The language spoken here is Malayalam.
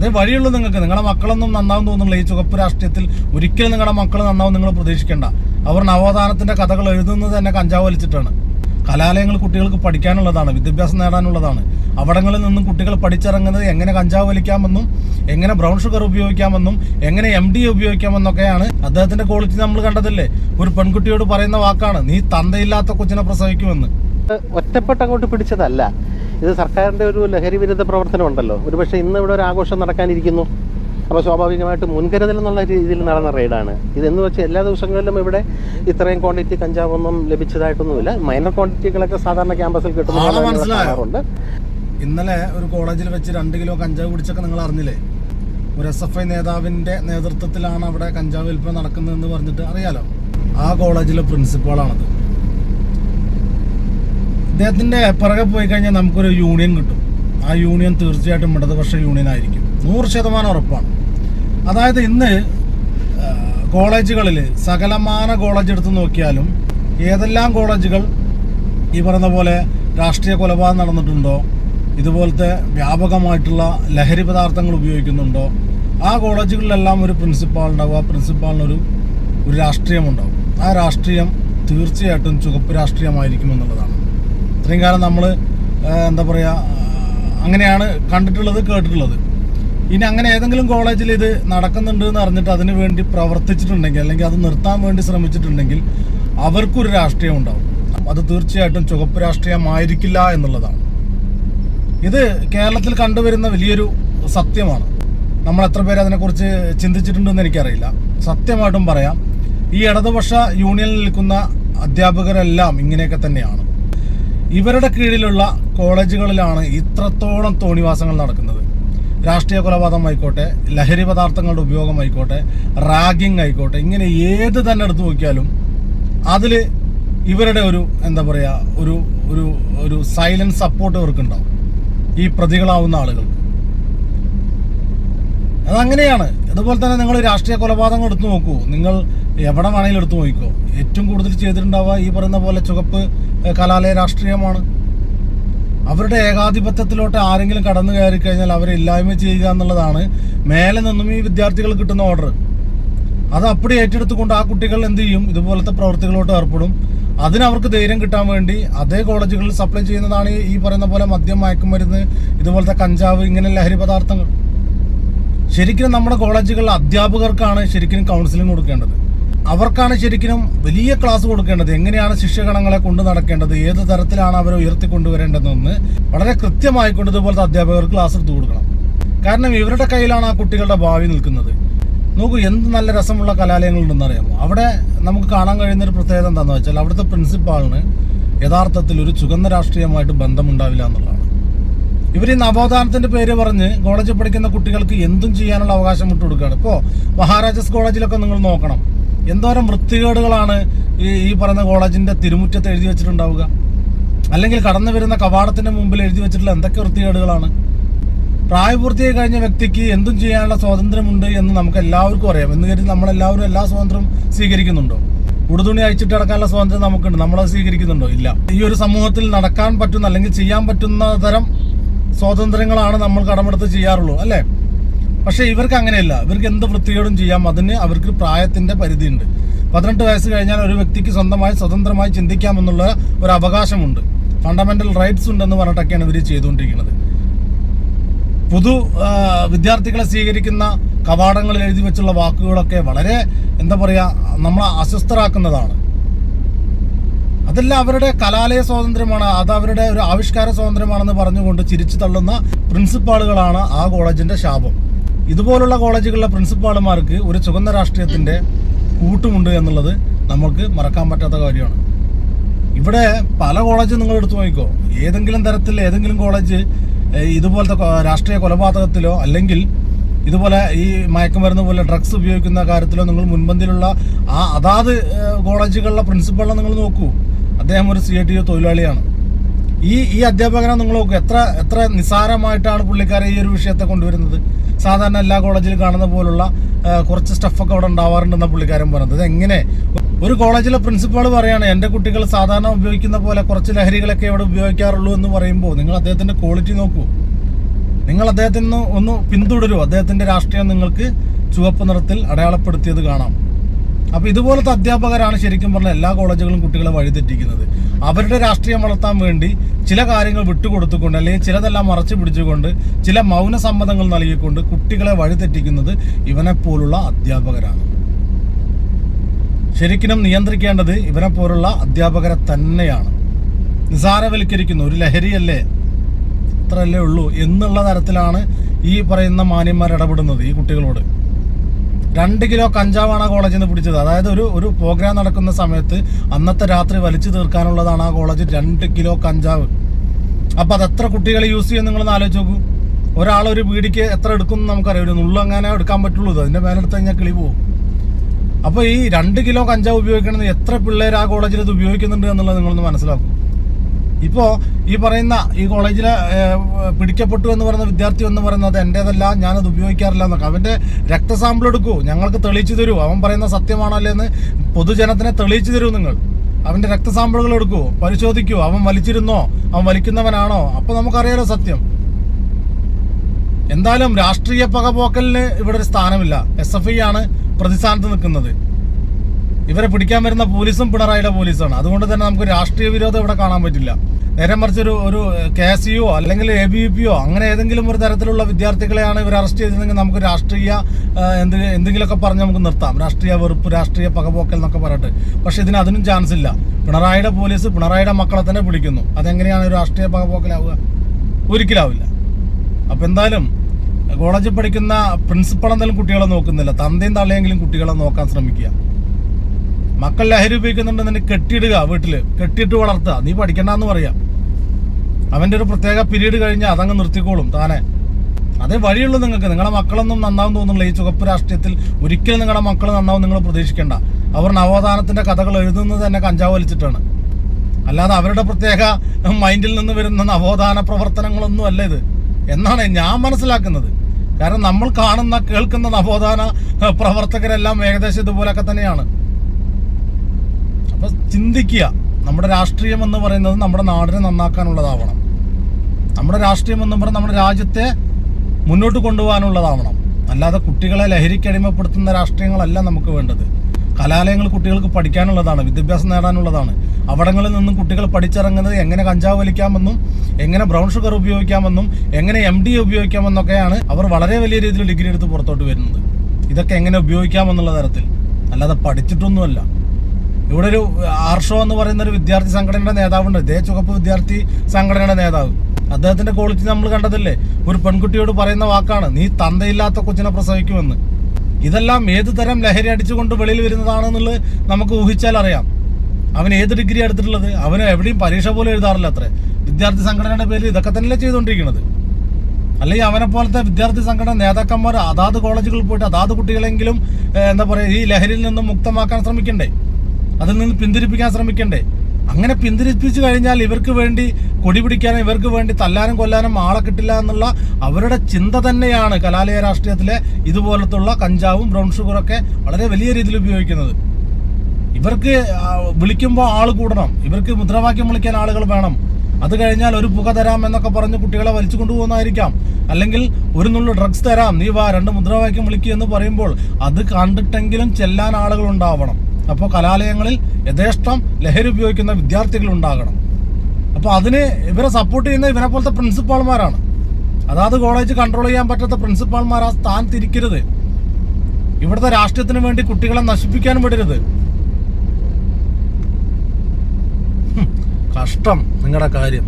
അതേ വഴിയുള്ളൂ നിങ്ങൾക്ക്. നിങ്ങളുടെ മക്കളൊന്നും നന്നാവും തോന്നുന്നില്ല. ഈ ചുവപ്പ് രാഷ്ട്രീയത്തിൽ ഒരിക്കലും നിങ്ങളുടെ മക്കൾ നന്നാവും നിങ്ങൾ പ്രതീക്ഷിക്കേണ്ട. അവർ നവോത്ഥാനത്തിന്റെ കഥകൾ എഴുതുന്നത് തന്നെ കഞ്ചാവ് വലിച്ചിട്ടാണ്. കലാലയങ്ങൾ കുട്ടികൾക്ക് പഠിക്കാനുള്ളതാണ് വിദ്യാഭ്യാസം നേടാനുള്ളതാണ്. അവിടങ്ങളിൽ നിന്നും കുട്ടികൾ പഠിച്ചിറങ്ങുന്നത് എങ്ങനെ കഞ്ചാവ് വലിക്കാമെന്നും എങ്ങനെ ബ്രൗൺ ഷുഗർ ഉപയോഗിക്കാമെന്നും എങ്ങനെ എം ഡി ഉപയോഗിക്കാമെന്നൊക്കെയാണ് അദ്ദേഹത്തിന്റെ ക്വാളിറ്റി നമ്മൾ കണ്ടതല്ലേ? ഒരു പെൺകുട്ടിയോട് പറയുന്ന വാക്കാണ് നീ തന്തയില്ലാത്ത കൊച്ചിനെ പ്രസവിക്കുമെന്ന്. ഒറ്റപ്പെട്ടങ്ങോട്ട് പിടിച്ചതല്ല. ഇത് സർക്കാരിന്റെ ഒരു ലഹരി വിരുദ്ധ പ്രവർത്തനം ഉണ്ടല്ലോ. ഒരുപക്ഷെ ഇന്ന് ഇവിടെ ഒരു ആഘോഷം നടക്കാനിരിക്കുന്നു. അപ്പോൾ സ്വാഭാവികമായിട്ട് മുൻകരുതൽ എന്നുള്ള രീതിയിൽ നടന്ന റെയ്ഡാണ്. ഇതെന്ന് വെച്ചാൽ എല്ലാ ദിവസങ്ങളിലും ഇവിടെ ഇത്രയും ക്വാണ്ടിറ്റി കഞ്ചാവൊന്നും ലഭിച്ചതായിട്ടൊന്നുമില്ല. മൈനർ ക്വാണ്ടിറ്റികളൊക്കെ സാധാരണ ക്യാമ്പസിൽ? കിട്ടുന്നുണ്ട് ഇന്നലെ ഒരു കോളേജിൽ വെച്ച് രണ്ട് കിലോ കഞ്ചാവ് പിടിച്ചൊക്കെ നിങ്ങൾ അറിഞ്ഞില്ലേ? ഒരു എസ് എഫ് ഐ നേതാവിന്റെ നേതൃത്വത്തിലാണ് അവിടെ കഞ്ചാവ് വിൽപ്പന നടക്കുന്നതെന്ന് പറഞ്ഞിട്ട് അറിയാലോ? ആ കോളേജിലെ പ്രിൻസിപ്പാളാണത് ഇദ്ദേഹത്തിന്റെ പിറകെ പോയി കഴിഞ്ഞാൽ നമുക്കൊരു യൂണിയൻ കിട്ടും. ആ യൂണിയൻ തീർച്ചയായിട്ടും ഇടതുപക്ഷ യൂണിയൻ ആയിരിക്കും. നൂറ് ശതമാനം ഉറപ്പാണ്. അതായത് ഇന്ന് കോളേജുകളിൽ സകലമാന കോളേജ് എടുത്ത് നോക്കിയാലും ഏതെല്ലാം കോളേജുകൾ ഈ പറയുന്ന പോലെ രാഷ്ട്രീയ കൊലപാതകം നടന്നിട്ടുണ്ടോ ഇതുപോലത്തെ വ്യാപകമായിട്ടുള്ള ലഹരി പദാർത്ഥങ്ങൾ ഉപയോഗിക്കുന്നുണ്ടോ ആ കോളേജുകളിലെല്ലാം ഒരു പ്രിൻസിപ്പാൾ ഉണ്ടാവും ആ പ്രിൻസിപ്പാളിനൊരു ഒരു രാഷ്ട്രീയമുണ്ടാവും ആ രാഷ്ട്രീയം തീർച്ചയായിട്ടും ചുവപ്പ് രാഷ്ട്രീയമായിരിക്കും എന്നുള്ളതാണ്. ഇത്രയും കാലം നമ്മൾ എന്താ പറയുക അങ്ങനെയാണ് കണ്ടിട്ടുള്ളത് കേട്ടിട്ടുള്ളത്. ഇനി അങ്ങനെ ഏതെങ്കിലും കോളേജിൽ ഇത് നടക്കുന്നുണ്ട് എന്ന് അറിഞ്ഞിട്ട് അതിനു വേണ്ടി പ്രവർത്തിച്ചിട്ടുണ്ടെങ്കിൽ അല്ലെങ്കിൽ അത് നിർത്താൻ വേണ്ടി ശ്രമിച്ചിട്ടുണ്ടെങ്കിൽ അവർക്കൊരു രാഷ്ട്രീയം ഉണ്ടാവും. അത് തീർച്ചയായിട്ടും ചുവപ്പ് രാഷ്ട്രീയമായിരിക്കില്ല എന്നുള്ളതാണ്. ഇത് കേരളത്തിൽ കണ്ടുവരുന്ന വലിയൊരു സത്യമാണ്. നമ്മൾ എത്ര പേര് അതിനെക്കുറിച്ച് ചിന്തിച്ചിട്ടുണ്ടെന്ന് എനിക്കറിയില്ല. സത്യമായിട്ടും പറയാം ഈ ഇടതുപക്ഷ യൂണിയനിൽ നിൽക്കുന്ന അധ്യാപകരെല്ലാം ഇങ്ങനെയൊക്കെ തന്നെയാണ്. ഇവരുടെ കീഴിലുള്ള കോളേജുകളിലാണ് ഇത്രത്തോളം തോണിവാസങ്ങൾ നടക്കുന്നത്. രാഷ്ട്രീയ കൊലപാതകം ആയിക്കോട്ടെ ലഹരി പദാർത്ഥങ്ങളുടെ ഉപയോഗം ആയിക്കോട്ടെ റാഗിങ് ആയിക്കോട്ടെ ഇങ്ങനെ ഏത് തന്നെ എടുത്തു നോക്കിയാലും അതിൽ ഇവരുടെ ഒരു എന്താ പറയുക ഒരു ഒരു ഒരു സൈലൻസ് സപ്പോർട്ട് ഇവർക്കുണ്ടാവും. ഈ പ്രതികളാവുന്ന ആളുകൾക്ക് അതങ്ങനെയാണ്. അതുപോലെ തന്നെ നിങ്ങൾ രാഷ്ട്രീയ കൊലപാതകം എടുത്തു നോക്കൂ. നിങ്ങൾ എവിടെ വേണമെങ്കിലും എടുത്തു നോക്കിക്കോ ഏറ്റവും കൂടുതൽ ചെയ്തിട്ടുണ്ടാവുക ഈ പറയുന്ന പോലെ ചുവപ്പ് കലാലയ രാഷ്ട്രീയമാണ്. അവരുടെ ഏകാധിപത്യത്തിലോട്ട് ആരെങ്കിലും കടന്നു കയറി കഴിഞ്ഞാൽ അവരെ ഇല്ലായ്മ ചെയ്യുക എന്നുള്ളതാണ് മേലെ നിന്നും ഈ വിദ്യാർത്ഥികൾ കിട്ടുന്ന ഓർഡർ അത് അപ്പടി ഏറ്റെടുത്തുകൊണ്ട് ആ കുട്ടികൾ എന്ത് ചെയ്യും? ഇതുപോലത്തെ പ്രവർത്തികളോട്ട് ഏർപ്പെടും. അതിനവർക്ക് ധൈര്യം കിട്ടാൻ വേണ്ടി അതേ കോളേജുകളിൽ സപ്ലൈ ചെയ്യുന്നതാണ് ഈ- പറയുന്ന പോലെ മദ്യം മയക്കുമരുന്ന് ഇതുപോലത്തെ കഞ്ചാവ് ഇങ്ങനെ ലഹരി പദാർത്ഥങ്ങൾ. ശരിക്കും നമ്മുടെ കോളേജുകളിലെ അധ്യാപകർക്കാണ് ശരിക്കും കൗൺസിലിംഗ് കൊടുക്കേണ്ടത്. അവർക്കാണ് ശരിക്കും വലിയ ക്ലാസ് കൊടുക്കേണ്ടത്. എങ്ങനെയാണ് ശിക്ഷകണങ്ങളെ കൊണ്ടു നടക്കേണ്ടത്? ഏത് തരത്തിലാണ് അവരെ ഉയർത്തിക്കൊണ്ടുവരേണ്ടതെന്ന് വളരെ കൃത്യമായിക്കൊണ്ട് ഇതുപോലത്തെ അധ്യാപകർ ക്ലാസ് എടുത്തു കൊടുക്കണം. കാരണം ഇവരുടെ കയ്യിലാണ് ആ കുട്ടികളുടെ ഭാവി നിൽക്കുന്നത്. നോക്കൂ എന്ത് നല്ല രസമുള്ള കലാലയങ്ങളുണ്ടെന്നറിയാമോ അവിടെ നമുക്ക് കാണാൻ കഴിയുന്ന ഒരു പ്രത്യേകത എന്താണെന്ന് വെച്ചാൽ അവിടുത്തെ പ്രിൻസിപ്പാളിന് യഥാർത്ഥത്തിൽ ഒരു ചുഗന്ധ രാഷ്ട്രീയമായിട്ട് ബന്ധമുണ്ടാവില്ല എന്നുള്ളതാണ്. ഇവർ ഈ നവോത്ഥാനത്തിന്റെ പേര് പറഞ്ഞ് കോളേജിൽ പഠിക്കുന്ന കുട്ടികൾക്ക് എന്തും ചെയ്യാനുള്ള അവകാശം വിട്ടു കൊടുക്കുകയാണ്. ഇപ്പോൾ മഹാരാജാസ് കോളേജിലൊക്കെ നിങ്ങൾ നോക്കണം. എന്തോരം വൃത്തികേടുകളാണ് ഈ ഈ പറയുന്ന കോളേജിന്റെ തിരുമുറ്റത്ത് എഴുതി വെച്ചിട്ടുണ്ടാവുക? അല്ലെങ്കിൽ കടന്നു വരുന്ന കവാടത്തിന്റെ മുമ്പിൽ എഴുതി വെച്ചിട്ടുള്ള എന്തൊക്കെ വൃത്തികേടുകളാണ്? പ്രായപൂർത്തിയായി കഴിഞ്ഞ വ്യക്തിക്ക് എന്തും ചെയ്യാനുള്ള സ്വാതന്ത്ര്യമുണ്ട് എന്ന് നമുക്ക് എല്ലാവർക്കും അറിയാം. എന്ന് കരുതി നമ്മളെല്ലാവരും എല്ലാ സ്വാതന്ത്ര്യം സ്വീകരിക്കുന്നുണ്ടോ? ഉടുതുണി അയച്ചിട്ട് കിടക്കാനുള്ള സ്വാതന്ത്ര്യം നമുക്കുണ്ട്. നമ്മളത് സ്വീകരിക്കുന്നുണ്ടോ? ഇല്ല. ഈ ഒരു സമൂഹത്തിൽ നടക്കാൻ പറ്റുന്ന അല്ലെങ്കിൽ ചെയ്യാൻ പറ്റുന്ന തരം സ്വാതന്ത്ര്യങ്ങളാണ് നമ്മൾ കടമെടുത്ത് ചെയ്യാറുള്ളൂ. അല്ലേ? പക്ഷെ ഇവർക്ക് അങ്ങനെയല്ല. ഇവർക്ക് എന്ത് വൃത്തികേടും ചെയ്യാം അതിന് അവർക്ക് പ്രായത്തിന്റെ പരിധിയുണ്ട്. പതിനെട്ട് വയസ്സ് കഴിഞ്ഞാൽ ഒരു വ്യക്തിക്ക് സ്വന്തമായി സ്വതന്ത്രമായി ചിന്തിക്കാമെന്നുള്ള ഒരു അവകാശമുണ്ട്. ഫണ്ടമെന്റൽ റൈറ്റ്സ് ഉണ്ടെന്ന് പറഞ്ഞിട്ടൊക്കെയാണ് ഇവർ ചെയ്തുകൊണ്ടിരിക്കുന്നത്. പുതു വിദ്യാർത്ഥികളെ സ്വീകരിക്കുന്ന കവാടങ്ങളിൽ എഴുതി വെച്ചുള്ള വാക്കുകളൊക്കെ വളരെ എന്താ പറയാ നമ്മളെ അസ്വസ്ഥരാക്കുന്നതാണ്. അതെല്ലാം അവരുടെ കലാലയ സ്വാതന്ത്ര്യമാണ് അത് അവരുടെ ഒരു ആവിഷ്കാര സ്വാതന്ത്ര്യമാണെന്ന് പറഞ്ഞുകൊണ്ട് ചിരിച്ചു തള്ളുന്ന പ്രിൻസിപ്പാളുകളാണ് ആ കോളേജിന്റെ ശാപം. ഇതുപോലുള്ള കോളേജുകളിലെ പ്രിൻസിപ്പാളുമാർക്ക് ഒരു ചുവന്ന രാഷ്ട്രീയത്തിന്റെ കൂട്ടുമുണ്ട് എന്നുള്ളത് നമ്മൾക്ക് മറക്കാൻ പറ്റാത്ത കാര്യമാണ്. ഇവിടെ പല കോളേജും നിങ്ങൾ എടുത്തു നോക്കിക്കോ. ഏതെങ്കിലും തരത്തിൽ ഏതെങ്കിലും കോളേജ് ഇതുപോലത്തെ രാഷ്ട്രീയ കൊലപാതകത്തിലോ അല്ലെങ്കിൽ ഇതുപോലെ ഈ മയക്കുമരുന്ന് പോലെ ഡ്രഗ്സ് ഉപയോഗിക്കുന്ന കാര്യത്തിലോ നിങ്ങൾ മുൻപന്തിയിലുള്ള ആ അതാത് കോളേജുകളിലെ പ്രിൻസിപ്പളിനെ നിങ്ങൾ നോക്കൂ. അദ്ദേഹം ഒരു സി ഐ ടി തൊഴിലാളിയാണ്. ഈ ഈ അധ്യാപകനെ നിങ്ങൾ നോക്കും എത്ര എത്ര നിസാരമായിട്ടാണ് പുള്ളിക്കാരെ ഈ ഒരു വിഷയത്തെ കൊണ്ടുവരുന്നത്? സാധാരണ എല്ലാ കോളേജിലും കാണുന്ന പോലുള്ള കുറച്ച് സ്റ്റഫൊക്കെ അവിടെ ഉണ്ടാവാറുണ്ടെന്ന പുള്ളിക്കാരൻ പറഞ്ഞത്. എങ്ങനെ ഒരു കോളേജിലെ പ്രിൻസിപ്പാൾ പറയാണ് എന്റെ കുട്ടികൾ സാധാരണ ഉപയോഗിക്കുന്ന പോലെ കുറച്ച് ലഹരികളൊക്കെ ഇവിടെ ഉപയോഗിക്കാറുള്ളൂ എന്ന് പറയുമ്പോൾ നിങ്ങൾ അദ്ദേഹത്തിന്റെ ക്വാളിറ്റി നോക്കൂ. നിങ്ങൾ അദ്ദേഹത്തിന് ഒന്ന് പിന്തുടരൂ. അദ്ദേഹത്തിന്റെ രാഷ്ട്രീയം നിങ്ങൾക്ക് ചുവപ്പ് നിറത്തിൽ അടയാളപ്പെടുത്തിയത് കാണാം. അപ്പോൾ ഇതുപോലത്തെ അധ്യാപകരാണ് ശരിക്കും പറഞ്ഞാൽ എല്ലാ കോളേജുകളും കുട്ടികളെ വഴിതെറ്റിക്കുന്നത്. അവരുടെ രാഷ്ട്രീയം വളർത്താൻ വേണ്ടി ചില കാര്യങ്ങൾ വിട്ടുകൊടുത്തുകൊണ്ട് അല്ലെങ്കിൽ ചിലതെല്ലാം മറച്ചു പിടിച്ചുകൊണ്ട് ചില മൗന സമ്മതങ്ങൾ നൽകിക്കൊണ്ട് കുട്ടികളെ വഴിതെറ്റിക്കുന്നത് ഇവനെപ്പോലുള്ള അധ്യാപകരാണ്. ശരിക്കും നിയന്ത്രിക്കേണ്ടത് ഇവനെ പോലുള്ള അധ്യാപകരെ തന്നെയാണ്. നിസാരവൽക്കരിക്കുന്നു ഒരു ലഹരിയല്ലേ? ഇത്രയല്ലേ ഉള്ളൂ എന്നുള്ള തരത്തിലാണ് ഈ പറയുന്ന മാന്യന്മാർ ഇടപെടുന്നത് ഈ കുട്ടികളോട്. രണ്ട് കിലോ കഞ്ചാവാണ് ആ കോളേജിൽ നിന്ന് പിടിച്ചത്. അതായത് ഒരു ഒരു പ്രോഗ്രാം നടക്കുന്ന സമയത്ത് അന്നത്തെ രാത്രി വലിച്ചു തീർക്കാനുള്ളതാണ് ആ കോളേജ് രണ്ട് കിലോ കഞ്ചാവ്. അപ്പൊ അത് എത്ര കുട്ടികൾ യൂസ് ചെയ്യും നിങ്ങളൊന്ന് ആലോചിച്ച് നോക്കൂ. ഒരാൾ ഒരു വീടിക്ക് എത്ര എടുക്കും നമുക്കറിയാം. ഒരു നുള്ളങ്ങനെ എടുക്കാൻ പറ്റുള്ളൂ. അതിന്റെ മേലെടുത്ത് കഴിഞ്ഞാൽ കിളി പോകും അപ്പോൾ ഈ രണ്ട് കിലോ കഞ്ചാവ് ഉപയോഗിക്കണമെന്ന് എത്ര പിള്ളേർ ആ കോളേജിൽ ഇത് ഉപയോഗിക്കുന്നുണ്ട് എന്നുള്ളത് നിങ്ങളൊന്ന് മനസ്സിലാക്കും. ഇപ്പോ ഈ പറയുന്ന ഈ കോളേജിൽ പിടിക്കപ്പെട്ടു എന്ന് പറയുന്ന വിദ്യാർത്ഥി എന്ന് പറയുന്നത് എന്റെതല്ല ഞാനത് ഉപയോഗിക്കാറില്ല എന്നൊക്കെ. അവന്റെ രക്തസാമ്പിൾ എടുക്കൂ ഞങ്ങൾക്ക് തെളിയിച്ചു തരൂ. അവൻ പറയുന്ന സത്യമാണോ എന്ന് പൊതുജനത്തിനെ തെളിയിച്ചു തരൂ നിങ്ങൾ. അവന്റെ രക്തസാമ്പിളുകൾ എടുക്കൂ പരിശോധിക്കൂ. അവൻ വലിച്ചിരുന്നോ? അവൻ വലിക്കുന്നവനാണോ? അപ്പോൾ നമുക്കറിയാലോ സത്യം. എന്തായാലും രാഷ്ട്രീയ പകപോക്കലിന് ഇവിടെ ഒരു സ്ഥാനമില്ല. എസ് എഫ് ഐ ആണ് പ്രതിസ്ഥാനത്ത് നിൽക്കുന്നത്. ഇവരെ പിടിക്കാൻ വരുന്ന പോലീസും പിണറായിയുടെ പോലീസാണ്. അതുകൊണ്ട് തന്നെ നമുക്ക് രാഷ്ട്രീയ വിരോധം ഇവിടെ കാണാൻ പറ്റില്ല. നേരെ മറിച്ച് ഒരു ഒരു കെ എസ് യുയോ അല്ലെങ്കിൽ എ ബി വി പിയോ അങ്ങനെ ഏതെങ്കിലും ഒരു തരത്തിലുള്ള വിദ്യാർത്ഥികളെയാണ് ഇവർ അറസ്റ്റ് ചെയ്തതെങ്കിൽ നമുക്ക് രാഷ്ട്രീയ എന്ത് എന്തെങ്കിലുമൊക്കെ പറഞ്ഞ് നമുക്ക് നിർത്താം. രാഷ്ട്രീയ വെറുപ്പ് രാഷ്ട്രീയ പകപോക്കൽ എന്നൊക്കെ പറഞ്ഞിട്ട്. പക്ഷേ ഇതിന് അതിനും ചാൻസ് ഇല്ല. പിണറായിയുടെ പോലീസ് പിണറായിയുടെ മക്കളെ തന്നെ പിടിക്കുന്നു അതെങ്ങനെയാണ് ഒരു രാഷ്ട്രീയ പകപോക്കലാവുക? ഒരിക്കലാവില്ല. അപ്പം എന്തായാലും കോളേജിൽ പഠിക്കുന്ന പ്രിൻസിപ്പൾ കുട്ടികളെ നോക്കുന്നില്ല. തന്തയും തള്ളയെങ്കിലും കുട്ടികളെ നോക്കാൻ ശ്രമിക്കുക. മക്കൾ ലഹരി ഉപയോഗിക്കുന്നുണ്ടെന്ന് കെട്ടിയിടുക വീട്ടിൽ. കെട്ടിയിട്ട് വളർത്തുക. നീ പഠിക്കണ്ടെന്ന് പറയാം. അവന്റെ ഒരു പ്രത്യേക പീരീഡ് കഴിഞ്ഞാൽ അതങ്ങ് നിർത്തിക്കോളും താനെ. അതേ വഴിയുള്ളൂ നിങ്ങൾക്ക്. നിങ്ങളുടെ മക്കളൊന്നും നന്നാവും തോന്നുന്നില്ല. ഈ ചുവപ്പ് രാഷ്ട്രീയത്തിൽ ഒരിക്കലും നിങ്ങളുടെ മക്കൾ നന്നാവും നിങ്ങൾ പ്രതീക്ഷിക്കേണ്ട. അവർ നവോത്ഥാനത്തിന്റെ കഥകൾ എഴുതുന്നത് തന്നെ കഞ്ചാവ് വലിച്ചിട്ടാണ്. അല്ലാതെ അവരുടെ പ്രത്യേക മൈൻഡിൽ നിന്ന് വരുന്ന നവോത്ഥാന പ്രവർത്തനങ്ങളൊന്നും അല്ല ഇത്. എന്നാണ് ഞാൻ മനസ്സിലാക്കുന്നത്. കാരണം നമ്മൾ കാണുന്ന കേൾക്കുന്ന നവോത്ഥാന പ്രവർത്തകരെല്ലാം ഏകദേശം ഇതുപോലൊക്കെ തന്നെയാണ്. അപ്പൊ ചിന്തിക്കുക. നമ്മുടെ രാഷ്ട്രീയം എന്ന് പറയുന്നത് നമ്മുടെ നാടിനെ നന്നാക്കാനുള്ളതാവണം. നമ്മുടെ രാഷ്ട്രീയം എന്ന് പറഞ്ഞാൽ നമ്മുടെ രാജ്യത്തെ മുന്നോട്ട് കൊണ്ടുപോകാനുള്ളതാവണം. അല്ലാതെ കുട്ടികളെ ലഹരിക്ക് അടിമപ്പെടുത്തുന്ന രാഷ്ട്രീയങ്ങളല്ല നമുക്ക് വേണ്ടത്. കലാലയങ്ങൾ കുട്ടികൾക്ക് പഠിക്കാനുള്ളതാണ് വിദ്യാഭ്യാസം നേടാനുള്ളതാണ്. അവിടങ്ങളിൽ നിന്നും കുട്ടികൾ പഠിച്ചിറങ്ങുന്നത് എങ്ങനെ കഞ്ചാവ് വലിക്കാമെന്നും എങ്ങനെ ബ്രൗൺ ഷുഗർ ഉപയോഗിക്കാമെന്നും എങ്ങനെ എം ഡി ഉപയോഗിക്കാമെന്നൊക്കെയാണ് അവർ വളരെ വലിയ രീതിയിൽ ഡിഗ്രി എടുത്ത് പുറത്തോട്ട് വരുന്നത്. ഇതൊക്കെ എങ്ങനെ ഉപയോഗിക്കാമെന്നുള്ള തരത്തിൽ. അല്ലാതെ പഠിച്ചിട്ടൊന്നുമല്ല. ഇവിടെ ഒരു ആർഷോ എന്ന് പറയുന്ന ഒരു വിദ്യാർത്ഥി സംഘടനയുടെ നേതാവുണ്ട്. ഇതേ ചുവപ്പ് വിദ്യാർത്ഥി സംഘടനയുടെ നേതാവ്. അദ്ദേഹത്തിന്റെ ക്വാളിറ്റി നമ്മൾ കണ്ടതല്ലേ? ഒരു പെൺകുട്ടിയോട് പറയുന്ന വാക്കാണ് നീ തന്തയില്ലാത്ത കൊച്ചിനെ പ്രസവിക്കുമെന്ന്. ഇതെല്ലാം ഏത് തരം ലഹരി അടിച്ചുകൊണ്ട് വെളിയിൽ വരുന്നതാണെന്നുള്ളത് നമുക്ക് ഊഹിച്ചാൽ അറിയാം. അവൻ ഏത് ഡിഗ്രി എടുത്തിട്ടുള്ളത്? അവന് എവിടെയും പരീക്ഷ പോലും എഴുതാറില്ല അത്രേ. വിദ്യാർത്ഥി സംഘടനയുടെ പേരിൽ ഇതൊക്കെ തന്നെയല്ലേ ചെയ്തുകൊണ്ടിരിക്കുന്നത്. അല്ലെങ്കിൽ അവനെ പോലത്തെ വിദ്യാർത്ഥി സംഘടന നേതാക്കന്മാർ അതാത് കോളേജുകളിൽ പോയിട്ട് അതാത് കുട്ടികളെങ്കിലും എന്താ പറയുക ഈ ലഹരിയിൽ നിന്നും മുക്തമാക്കാൻ ശ്രമിക്കണ്ടേ? അതിൽ നിന്ന് പിന്തിരിപ്പിക്കാൻ ശ്രമിക്കണ്ടേ? അങ്ങനെ പിന്തിരിപ്പിച്ചു കഴിഞ്ഞാൽ ഇവർക്ക് വേണ്ടി കൊടി പിടിക്കാനും ഇവർക്ക് വേണ്ടി തല്ലാനും കൊല്ലാനും ആളെ കിട്ടില്ല എന്നുള്ള അവരുടെ ചിന്ത തന്നെയാണ് കലാലയ രാഷ്ട്രീയത്തിലെ ഇതുപോലത്തുള്ള കഞ്ചാവും ബ്രൗൺ ഷുഗറൊക്കെ വളരെ വലിയ രീതിയിൽ ഉപയോഗിക്കുന്നത്. ഇവർക്ക് വിളിക്കുമ്പോൾ ആൾ കൂടണം. ഇവർക്ക് മുദ്രാവാക്യം വിളിക്കാൻ ആളുകൾ വേണം. അത് കഴിഞ്ഞാൽ ഒരു പുക തരാം എന്നൊക്കെ പറഞ്ഞ് കുട്ടികളെ വലിച്ചു കൊണ്ടുപോകുന്നതായിരിക്കാം. അല്ലെങ്കിൽ ഒരു നുള്ളു ഡ്രഗ്സ് തരാം. നീ വാ രണ്ട് മുദ്രാവാക്യം വിളിക്കുക എന്ന് പറയുമ്പോൾ അത് കണ്ടിട്ടെങ്കിലും ചെല്ലാൻ ആളുകൾ ഉണ്ടാവണം. അപ്പോൾ കലാലയങ്ങളിൽ യഥേഷ്ടം ലഹരി ഉപയോഗിക്കുന്ന വിദ്യാർത്ഥികൾ ഉണ്ടാകണം അപ്പോൾ അതിന് ഇവരെ സപ്പോർട്ട് ചെയ്യുന്ന ഇവരെ പോലത്തെ പ്രിൻസിപ്പാൾമാരാണ് അതാത് കോളേജ് കൺട്രോൾ ചെയ്യാൻ പറ്റാത്ത പ്രിൻസിപ്പാൾമാർ ആ സ്ഥാൻ തിരിക്കരുത്. ഇവിടുത്തെ രാഷ്ട്രീയത്തിന് വേണ്ടി കുട്ടികളെ നശിപ്പിക്കാനും വിടരുത്. കഷ്ടം നിങ്ങളുടെ കാര്യം.